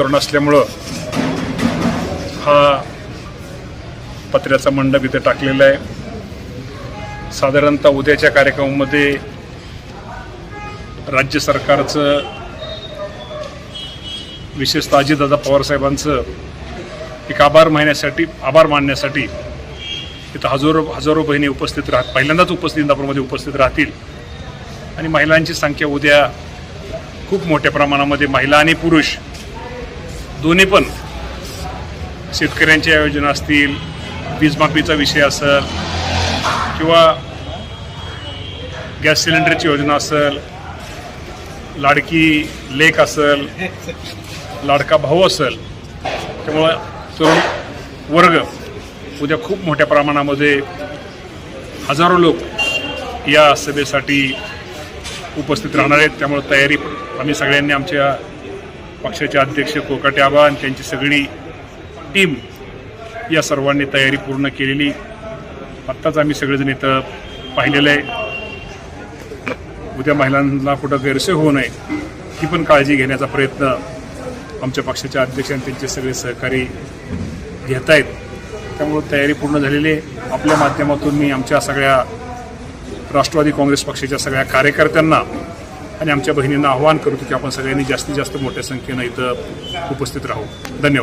तरुण असल्यामुळं हा पत्र्याचा मंडप इथे टाकलेला आहे. साधारणतः उद्याच्या कार्यक्रमामध्ये राज्य सरकारचं विशेषतः अजितदादा पवारसाहेबांचं एक आभार मानण्यासाठी आभार मानण्यासाठी इथं हजारो हजारो बहिणी उपस्थित राहत पहिल्यांदाच उपस्थित इंदापूरमध्ये उपस्थित राहतील. आणि महिलांची संख्या उद्या खूप मोठ्या प्रमाणामध्ये महिला आणि पुरुष दोन्ही पण शेतकऱ्यांच्या योजना असतील वीजमाफीचा विषय असेल किंवा गॅस सिलेंडरची योजना असेल लाडकी लेक असेल लाडका भाऊ असेल त्यामुळं तरुण वर्ग उद्या खूप मोठ्या प्रमाणामध्ये हजारो लोक या सभेसाठी उपस्थित राहणार आहेत. त्यामुळे तयारी आम्ही सगळ्यांनी आमच्या पक्षाचे अध्यक्ष कोकाटे आबा आणि त्यांची सगळी टीम या सर्वांनी तयारी पूर्ण केलेली. आत्ताच आम्ही सगळेजण इथं पाहिलेलं आहे. उद्या महिलांना कुठं गैरसोय होऊ नये ही पण काळजी घेण्याचा प्रयत्न आमच्या पक्षाच्या अध्यक्ष आणि त्यांचे सगळे सहकारी घेत आहेत. त्यामुळं तयारी पूर्ण झालेली आहे. आपल्या माध्यमातून मी आमच्या सगळ्या राष्ट्रवादी काँग्रेस पक्षाच्या सगळ्या कार्यकर्त्यांना आणि आमच्या बहिणींना आवाहन करतो की आपण सगळ्यांनी जास्तीत जास्त मोठ्या संख्येनं इथं उपस्थित राहू. धन्यवाद.